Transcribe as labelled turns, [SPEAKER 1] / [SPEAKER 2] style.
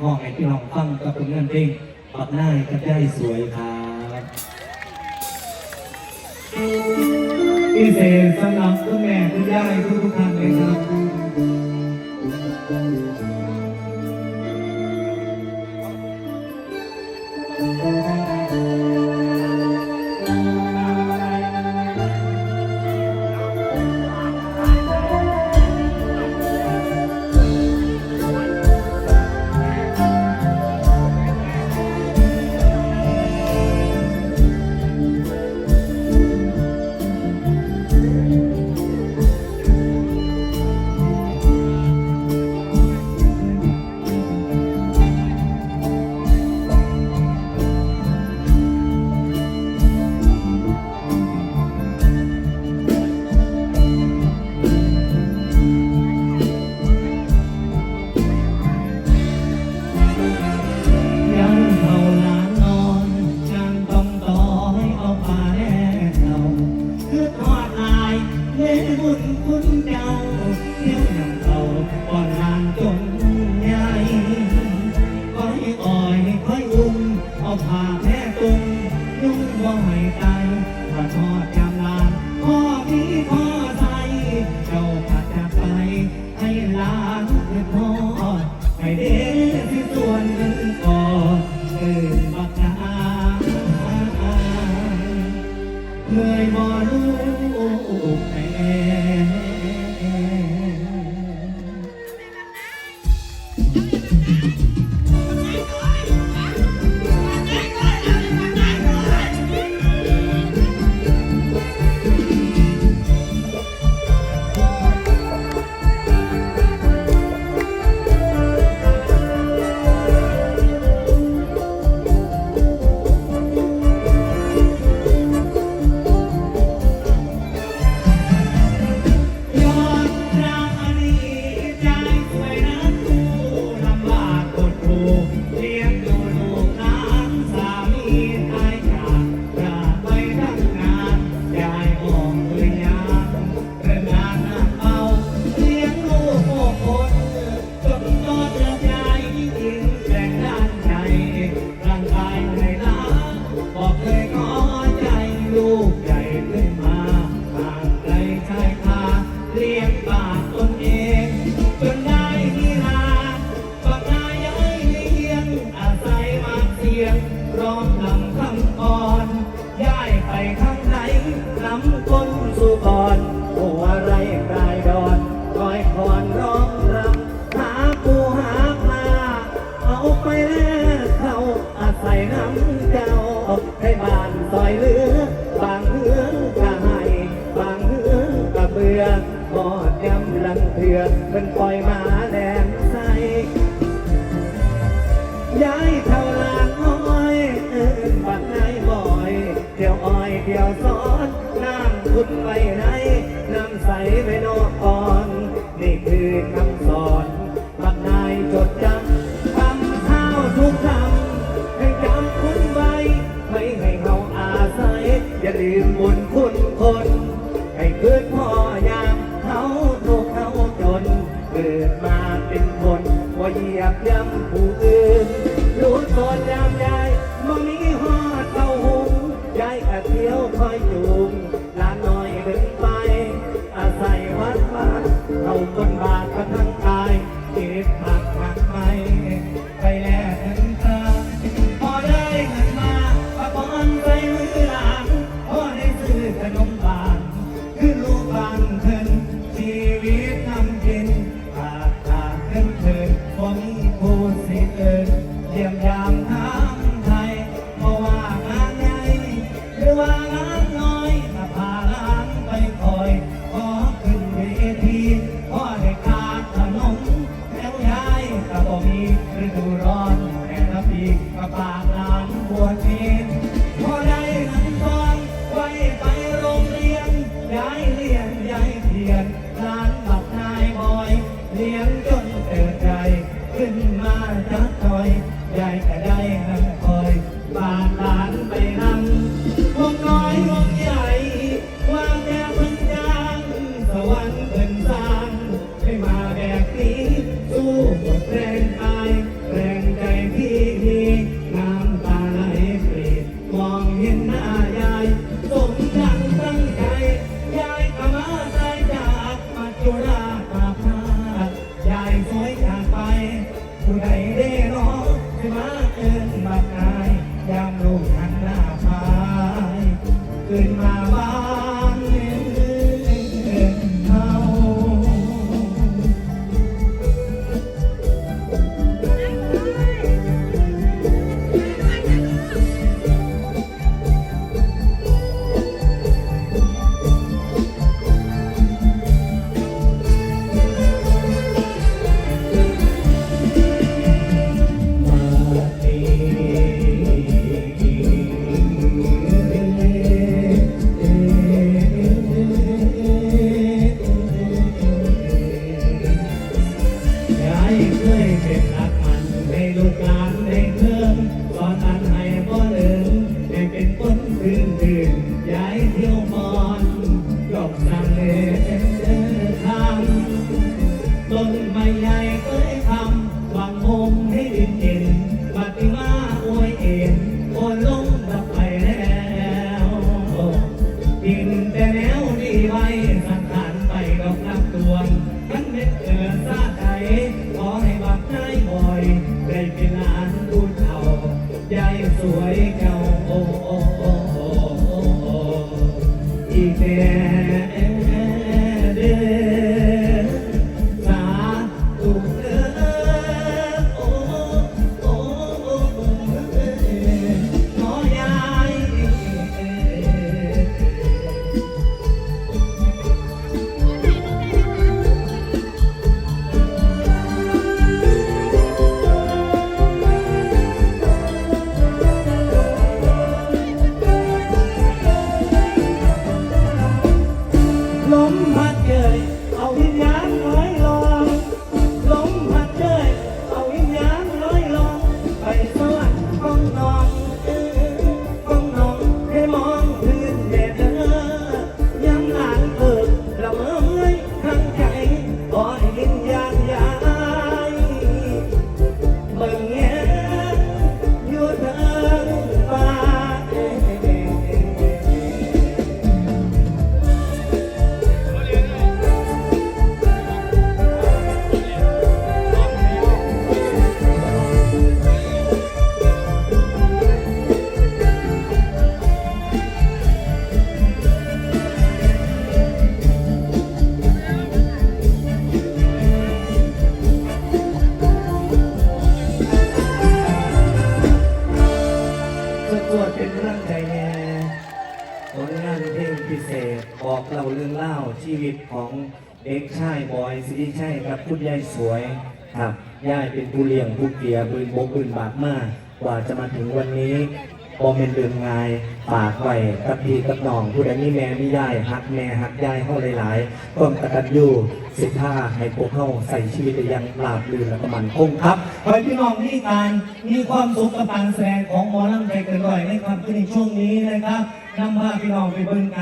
[SPEAKER 1] ห้องไอ้พี่น้องฟังกับผลงานเพลงปัดหน้าก็ได้สวยครับพิเศษสำหรับคุณแม่คุณย่าทุกทุกท่านเลยครับ Thank you. ลูก ดำลังเถือกเพิ่นปล่อยมาแหลมใสย้ายเท่าลางอ้อยเอิ้บัดนายบ่อย เดี๋ยวอ้อยเดี๋ยวซ้อนน้ำพุดไปนะ con திருவாரா ลูกหลานให้เพิ่มสอนอันให้พ่อเลืมให้เป็นคนพื้นพื้นย้ายเที่ยวมอนยกสั่งเลยเดินทางต้นไม้ใหญ่เพิเศษบอกเราเรื่องเล่าชีวิตของเด็กชายบอยสิริชัยครับคุณยายสวยครับยายเป็นผู้เลี้ยงผู้เกียร์ปืนบกปืนบากมากกว่าจะมาถึงวันนี้บอมเป็นเดินงายฝากไว้กับพี่กับน้องผู้ใดมีแม่มียายหักแม่หักยายเข้าหลายๆความกตัญญูสิทธาให้พวกเข้าใส่ชีวิตยังปราบลื่นและก็มันคงครับขอให้พี่น้องที่การมีความสุขกับการแสดงของหมอลำใจเกินร้อยในความคืนในช่วงนี้นะครับนำพาพี่น้องไปเบิ่งกัน